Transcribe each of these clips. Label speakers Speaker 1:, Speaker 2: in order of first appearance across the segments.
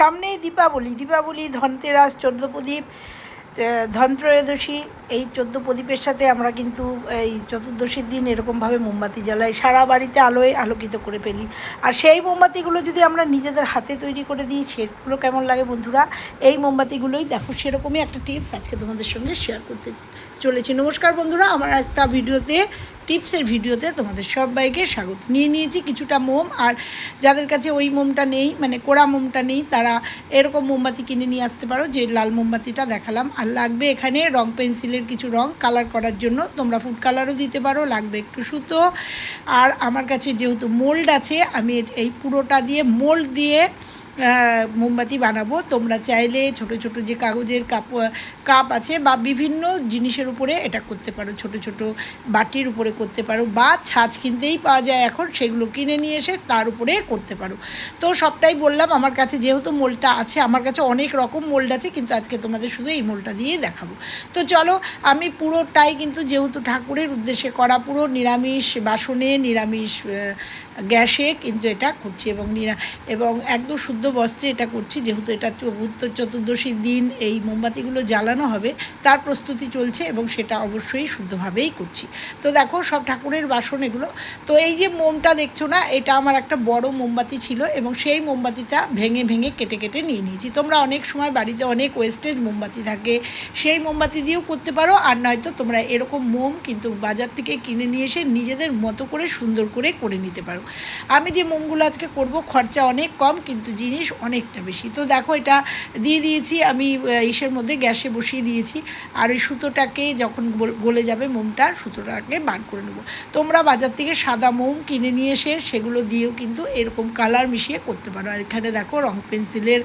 Speaker 1: সামনেই দীপাবলি দীপাবলি, ধনতেরাস, চোদ্দ প্রদীপ ধনত্রয়োদশী, এই চোদ্দ প্রদীপের সাথে আমরা কিন্তু এই চতুর্দশীর দিন এরকমভাবে মোমবাতি জ্বালাই, সারা বাড়িতে আলোয় আলোকিত করে ফেলি। আর সেই মোমবাতিগুলো যদি আমরা নিজেদের হাতে তৈরি করে দিই, সেগুলো কেমন লাগে বন্ধুরা? এই মোমবাতিগুলোই দেখো, সেরকমই একটা টিপস আজকে তোমাদের সঙ্গে শেয়ার করতে চলেছি। নমস্কার বন্ধুরা, আমার একটা ভিডিওতে টিপসের ভিডিওতে তোমাদের সবাইকে স্বাগত। নিয়ে নিয়েছি কিছুটা মোম, আর যাদের কাছে ওই মোমটা নেই মানে কোড়া মোমটা নেই, তারা এরকম মোমবাতি কিনে নিয়ে আসতে পারো, যে লাল মোমবাতিটা দেখালাম। আর লাগবে এখানে রং পেন্সিলের কিছু রং, কালার করার জন্য তোমরা ফুড কালারও দিতে পারো, লাগবে একটু সুতো। আর আমার কাছে যেহেতু মোল্ড আছে, আমি এই পুরোটা দিয়ে, মোল্ড দিয়ে মোমবাতি বানাবো। তোমরা চাইলে ছোট ছোট যে কাগজের কাপ কাপ আছে বা বিভিন্ন জিনিসের উপরে এটা করতে পারো। ছোট ছোট বাটির উপরে করতে পারো বা ছাঁচ কিনতেই পাওয়া যায় এখন, সেগুলো কিনে নিয়ে এসে তার উপরে করতে পারো। তো সবটাই বললাম, আমার কাছে যেহেতু মোলটা আছে, আমার কাছে অনেক রকম মোল্ড আছে, কিন্তু আজকে তোমাদের শুধু এই মোলটা দিয়েই দেখাবো। তো চলো, আমি পুরোটাই কিন্তু যেহেতু ঠাকুরের উদ্দেশ্যে করা, পুরো নিরামিষ বাসনে, নিরামিষ গ্যাসে কিন্তু এটা করছি এবং নিরা, এবং একদম শুদ্ধ বস্ত্রে এটা করছি, যেহেতু এটা চতুর্থ চতুর্দশীর দিন এই মোমবাতিগুলো জ্বালানো হবে, তার প্রস্তুতি চলছে এবং সেটা অবশ্যই শুদ্ধভাবেই করছি। তো দেখো, সব ঠাকুরের বাসন এগুলো। তো এই যে মোমটা দেখছ না, এটা আমার একটা বড় মোমবাতি ছিল এবং সেই মোমবাতিটা ভেঙে ভেঙে কেটে কেটে নিয়ে নিয়েছি। তোমরা অনেক সময় বাড়িতে অনেক ওয়েস্টেজ মোমবাতি থাকে, সেই মোমবাতি দিয়েও করতে পারো, আর নয়তো তোমরা এরকম মোম কিন্তু বাজার থেকে কিনে নিয়ে এসে নিজেদের মতো করে সুন্দর করে করে নিতে পারো। আমি যে মোমগুলো আজকে করব, খরচা অনেক কম, কিন্তু জিনিস অনেকটা বেশি। তো দেখো এটা দিয়ে দিয়েছি, আমি ইসের মধ্যে গ্যাসে বসিয়ে দিয়েছি। আর ওই সুতোটাকে যখন গলে যাবে মোমটা, সুতোটাকে বার করে নেব। তোমরা বাজার থেকে সাদা মোম কিনে নিয়ে এসে সেগুলো দিয়েও কিন্তু এরকম কালার মিশিয়ে করতে পারো। আর এখানে দেখো রং পেন্সিলের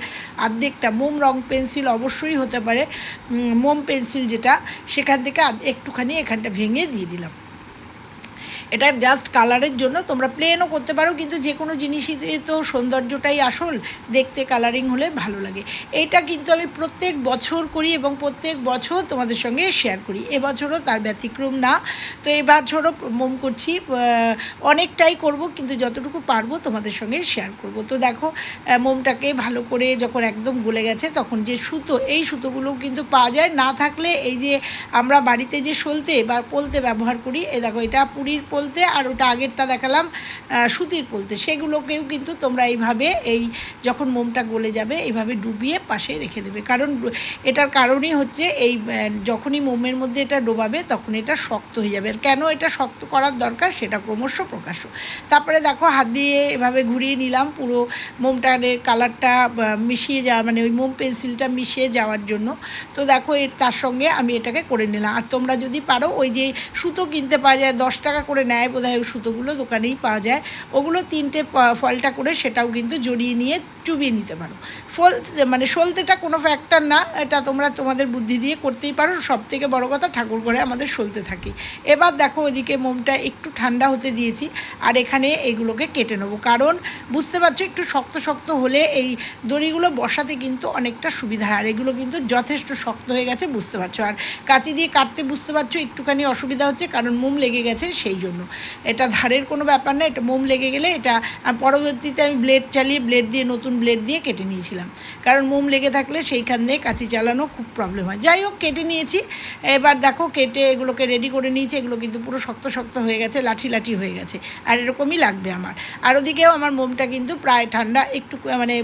Speaker 1: আর্ধেকটা মোম, রং পেন্সিল অবশ্যই হতে পারে। মোম পেন্সিল যেটা, সেখান থেকে একটুখানি এখানটা ভেঙে দিয়ে দিলাম। এটা জাস্ট কালারের জন্য তোমরা প্লেনও করতে পারো, কিন্তু যে কোনো জিনিসই তো সৌন্দর্যটাই আসল। দেখতে কালারিং হলে ভালো লাগে। এইটা কিন্তু আমি প্রত্যেক বছর করি এবং প্রত্যেক বছর তোমাদের সঙ্গে শেয়ার করি। এবছরও তার ব্যতিক্রম না। তো এবছরও মোম করছি। অনেকটাই করব, কিন্তু যতটুকু পারব তোমাদের সঙ্গে শেয়ার করব। তো দেখো মোমটাকে ভালো করে যখন একদম গলে গেছে, তখন যে সুতো, এই সুতোগুলো কিন্তু পাওয়া যায়। না থাকলে এই যে আমরা বাড়িতে যে সলতে বা পলতে ব্যবহার করি, এ দেখো, এটা পুরীর পোলতে আর ওটা আগেরটা দেখালাম সুতির পোলতে। সেগুলোকেও কিন্তু তোমরা এইভাবে এই যখন মোমটা গলে যাবে, এইভাবে ডুবিয়ে পাশে রেখে দেবে। কারণ এটার কারণই হচ্ছে এই যখনই মোমের মধ্যে এটা ডোবাবে, তখন এটা শক্ত হয়ে যাবে। আর কেন এটা শক্ত করার দরকার, সেটা ক্রমশ প্রকাশ্য। তারপরে দেখো, হাত দিয়ে এভাবে ঘুরিয়ে নিলাম পুরো মোমটার কালারটা মিশিয়ে যাওয়া মানে ওই মোম পেন্সিলটা মিশিয়ে যাওয়ার জন্য। তো দেখো, এর তার সঙ্গে আমি এটাকে করে নিলাম। আর তোমরা যদি পারো, ওই যে সুতো কিনতে পাওয়া যায়, দশ টাকা করে নেয় বোধ হয় সুতোগুলো, দোকানেই পাওয়া যায়। ওগুলো তিনটে ফলটা করে সেটাও কিন্তু জড়িয়ে নিয়ে চুবিয়ে নিতে পারো। ফল মানে সলতেটা কোনো ফ্যাক্টর না, এটা তোমরা তোমাদের বুদ্ধি দিয়ে করতেই পারো। সব থেকে বড়ো কথা ঠাকুর ঘরে আমাদের সলতে থাকে। এবার দেখো ওদিকে মোমটা একটু ঠান্ডা হতে দিয়েছি, আর এখানে এগুলোকে কেটে নেব। কারণ বুঝতে পারছ, একটু শক্ত শক্ত হলে এই দড়িগুলো বসাতে কিন্তু অনেকটা সুবিধা হয়, আর এগুলো কিন্তু যথেষ্ট শক্ত হয়ে গেছে, বুঝতে পারছ। আর কাঁচি দিয়ে কাটতে বুঝতে পারছ, একটুখানি অসুবিধা হচ্ছে, কারণ মোম লেগে গেছে, সেই জন্য। এটা ধারের কোনো ব্যাপার না, এটা মোম লেগে গেলে এটা পরবর্তীতে আমি ব্লেড চালিয়ে ব্লেড দিয়ে নতুন ব্লেড দিয়ে কেটে নিয়েছিলাম। কারণ মোম লেগে থাকলে সেইখান দিয়ে কাঁচি চালানো খুব প্রবলেম হয়। যাই হোক, কেটে নিয়েছি। এবার দেখো কেটে এগুলোকে রেডি করে নিয়েছি, এগুলো কিন্তু পুরো শক্ত শক্ত হয়ে গেছে, লাঠি লাঠি হয়ে গেছে। আর এরকমই লাগবে আমার। আর ওদিকেও আমার মোমটা কিন্তু প্রায় ঠান্ডা, একটু মানে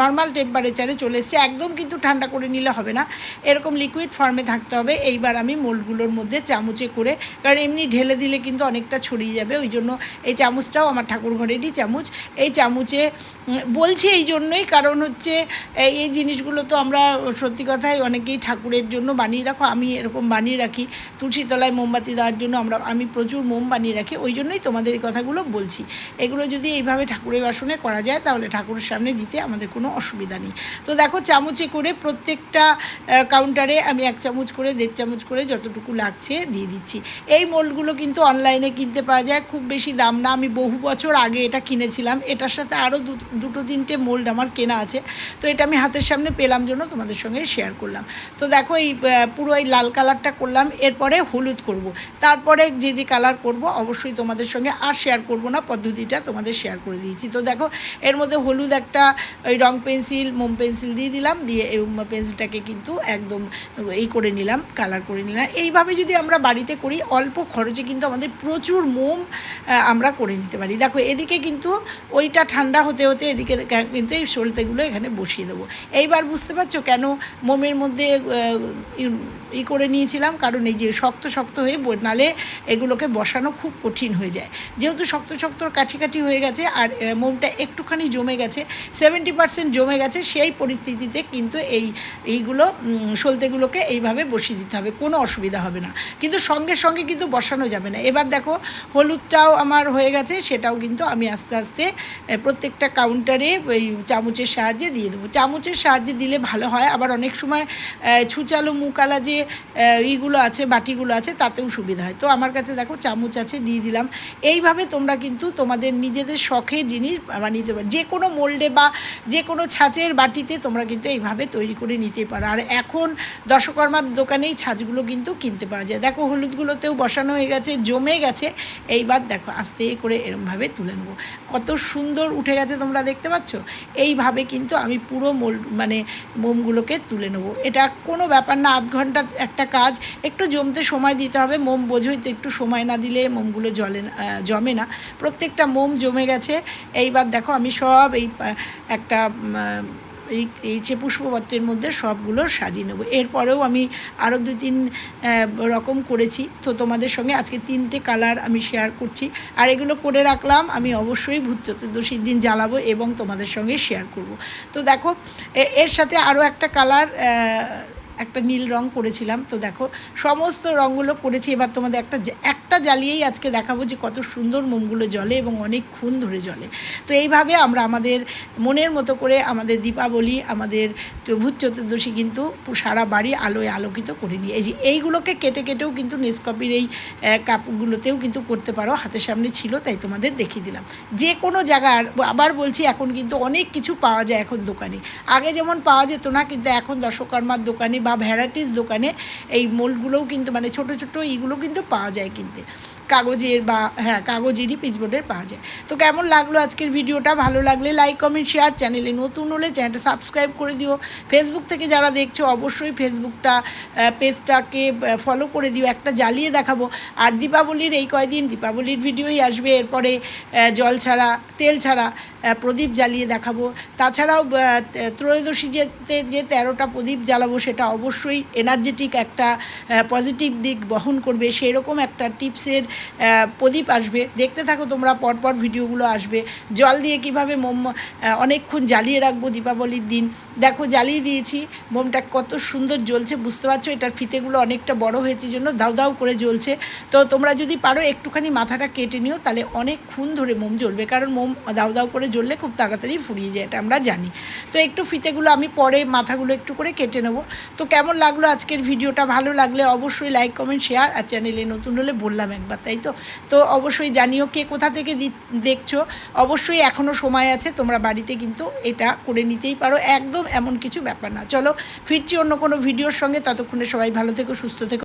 Speaker 1: নর্মাল টেম্পারেচারে চলে এসছে। একদম কিন্তু ঠান্ডা করে নিলে হবে না। এরকম লিকুইড ফর্মে থাকতে হবে। এইবার আমি মোল্ডগুলোর মধ্যে চামচে করে, কারণ এমনি ঢেলে দিলে কিন্তু অনেকটা ছড়িয়ে যাবে, ওই জন্য এই চামচটাও আমার ঠাকুর ঘরেরই চামচ। এই চামচে বলছি এই জন্যই, কারণ হচ্ছে এই জিনিসগুলো তো আমরা সত্যি কথাই অনেকেই ঠাকুরের জন্য বানিয়ে রাখো, আমি এরকম বানিয়ে রাখি। তুলসী তলায় মোমবাতি দেওয়ার জন্য আমরা, আমি প্রচুর মোম বানিয়ে রাখি, ওই জন্যই তোমাদের এই কথাগুলো বলছি। এগুলো যদি এইভাবে ঠাকুরের বাসনে করা যায়, তাহলে ঠাকুরের সামনে দিতে আমাদের কোনো অসুবিধা নেই। তো দেখো, চামচে করে প্রত্যেকটা কাউন্টারে আমি এক চামচ করে, দেড় চামচ করে যতটুকু লাগছে দিয়ে দিচ্ছি। এই মোল্ডগুলো কিন্তু অনলাইনে কিনতে কিনতে পাওয়া যায়, খুব বেশি দাম না। আমি বহু বছর আগে এটা কিনেছিলাম। এটার সাথে আরও দুটো তিনটে মোল্ড আমার কেনা আছে। তো এটা আমি হাতের সামনে পেলাম জন্য তোমাদের সঙ্গে শেয়ার করলাম। তো দেখো এই পুরো এই লাল কালারটা করলাম। এরপরে হলুদ করব। তারপরে যে যে কালার করব, অবশ্যই তোমাদের সঙ্গে আর শেয়ার করব না। পদ্ধতিটা তোমাদের শেয়ার করে দিয়েছি। তো দেখো, এর মধ্যে হলুদ একটা, ওই রং পেন্সিল মোম পেন্সিল দিয়ে দিলাম। দিয়ে এই পেন্সিলটাকে কিন্তু একদম এই করে নিলাম কালার করে নিলাম। এইভাবে যদি আমরা বাড়িতে করি, অল্প খরচে কিন্তু আমাদের প্রচুর মোম আমরা করে নিতে পারি। দেখো, এদিকে কিন্তু ওইটা ঠান্ডা হতে হতে এদিকে কিন্তু এই সলতেগুলো এখানে বসিয়ে দেবো। এইবার বুঝতে পারছ কেন মোমের মধ্যে ই- করে নিয়েছিলাম, কারণ এই যে শক্ত শক্ত হয়ে নালে এগুলোকে বসানো খুব কঠিন হয়ে যায়। যেহেতু শক্ত শক্ত কাঠি কাঠি হয়ে গেছে আর মোমটা একটুখানি জমে গেছে সেভেন্টি পার্সেন্ট জমে গেছে, সেই পরিস্থিতিতে কিন্তু এই, এইগুলো সলতেগুলোকে এইভাবে বসিয়ে দিতে হবে, কোনো অসুবিধা হবে না। কিন্তু সঙ্গে সঙ্গে কিন্তু বসানো যাবে না। এবার দেখো, হলুদটাও আমার হয়ে গেছে, সেটাও কিন্তু আমি আস্তে আস্তে প্রত্যেকটা কাউন্টারে ওই চামচের সাহায্যে দিয়ে দেবো। চামচের সাহায্যে দিলে ভালো হয়, আবার অনেক সময় ছুচালো মুকালা যে ইগুলো আছে, বাটিগুলো আছে, তাতেও সুবিধা হয়। তো আমার কাছে দেখো চামচ আছে, দিয়ে দিলাম। এইভাবে তোমরা কিন্তু তোমাদের নিজেদের শখের জিনিস নিতে পারো। যে কোনো মোল্ডে বা যে কোনো ছাঁচের বাটিতে তোমরা কিন্তু এইভাবে তৈরি করে নিতে পারো। আর এখন দশকর্মার দোকানেই ছাঁচগুলো কিন্তু কিনতে পাওয়া যায়। দেখো হলুদগুলোতেও বসানো হয়ে গেছে, জমে গেছে। এইবার দেখো আস্তে করে এরমভাবে তুলে নেব। কত সুন্দর উঠে গেছে তোমরা দেখতে পাচ্ছ? এইভাবে কিন্তু আমি পুরো মোল মানে মোমগুলোকে তুলে নেব। এটা কোনো ব্যাপার না, আধ ঘণ্টা একটা কাজ, একটু জমতে সময় দিতে হবে, মোম বোঝোই তো একটু সময় না দিলে মোমগুলো জলে জমে না। প্রত্যেকটা মোম জমে গেছে, এইবার দেখো আমি সব এই একটা এই এই যে পুষ্পপত্রের মধ্যে সবগুলো সাজিয়ে নেব। এরপরেও আমি আরও দুই তিন রকম করেছি। তো তোমাদের সঙ্গে আজকে তিনটে কালার আমি শেয়ার করছি। আর এগুলো করে রাখলাম, আমি অবশ্যই ভূত চতুর্দশীর দিন জ্বালাবো এবং তোমাদের সঙ্গে শেয়ার করব। তো দেখো এর সাথে আরও একটা কালার একটা নীল রং করেছিলাম। তো দেখো, সমস্ত রঙগুলো করেছি। এবার তোমাদের একটা একটা জ্বালিয়েই আজকে দেখাবো যে কত সুন্দর মোমগুলো জ্বলে এবং অনেক অনেকক্ষণ ধরে জ্বলে। তো এইভাবে আমরা আমাদের মনের মতো করে আমাদের দীপাবলি, আমাদের ভূত চতুর্দশী কিন্তু সারা বাড়ি আলোয় আলোকিত করে নিই এই যে এইগুলোকে কেটে কেটেও কিন্তু নেসকপির এই কাপগুলোতেও কিন্তু করতে পারো। হাতের সামনে ছিল, তাই তোমাদের দেখিয়ে দিলাম। যে কোনো জায়গার, আবার বলছি এখন কিন্তু অনেক কিছু পাওয়া যায় এখন দোকানে। আগে যেমন পাওয়া যেত না, কিন্তু এখন দশকর্মার দোকানে বা ভ্যারাইটিস দোকানে এই মোল্ডগুলোও কিন্তু মানে ছোট ছোট এইগুলো কিন্তু পাওয়া যায় কিনতে। কাগজের বা হ্যাঁ কাগজেরই পিচবোর্ডের পাওয়া যায়। তো কেমন লাগল আজকের ভিডিওটা? ভালো লাগলে লাইক কমেন্ট শেয়ার চ্যানেলে নতুন হলে চ্যানেলটা সাবস্ক্রাইব করে দিও। ফেসবুক থেকে যারা দেখছ, অবশ্যই ফেসবুকটা পেজটাকে ফলো করে দিও। একটা জ্বালিয়ে দেখাবো। আর দীপাবলির এই কয়দিন দীপাবলির ভিডিওই আসবে। এরপরে জল ছাড়া, তেল ছাড়া প্রদীপ জ্বালিয়ে দেখাবো। তাছাড়াও ত্রয়োদশী যেতে যে তেরোটা প্রদীপ জ্বালাবো সেটা অবশ্যই এনার্জেটিক একটা পজিটিভ দিক বহন করবে। সেই রকম একটা টিপসের প্রদীপ আসবে। দেখতে থাকো তোমরা, পরপর ভিডিওগুলো আসবে। জল দিয়ে কীভাবে মোম অনেকক্ষণ জ্বালিয়ে রাখব দীপাবলির দিন। দেখো, জ্বালিয়ে দিয়েছি। মোমটা কত সুন্দর জ্বলছে, বুঝতে পারছ? এটার ফিতেগুলো অনেকটা বড় হয়েছে জন্য দাউ দাউ করে জ্বলছে। তো তোমরা যদি পারো, একটুখানি মাথাটা কেটে নিও, তাহলে অনেকক্ষণ ধরে মোম জ্বলবে। কারণ মোম দাউ দাউ করে জ্বললে খুব তাড়াতাড়ি ফুরিয়ে যায়, এটা আমরা জানি। তো একটু ফিতেগুলো আমি পরে মাথাগুলো একটু করে কেটে নেব। তো কেমন লাগল আজকের ভিডিওটা? ভালো লাগলে অবশ্যই লাইক কমেন্ট শেয়ার আর চ্যানেলে নতুন হলে বললাম একবার, তাই তো? তো অবশ্যই জানিও কে কোথা থেকে দেখছ। অবশ্যই এখনও সময় আছে, তোমরা বাড়িতে কিন্তু এটা করে নিতেই পারো। একদম এমন কিছু ব্যাপার না। চলো, ফিরছি অন্য কোনো ভিডিওর সঙ্গে। ততক্ষণে সবাই ভালো থেকো, সুস্থ থেকো।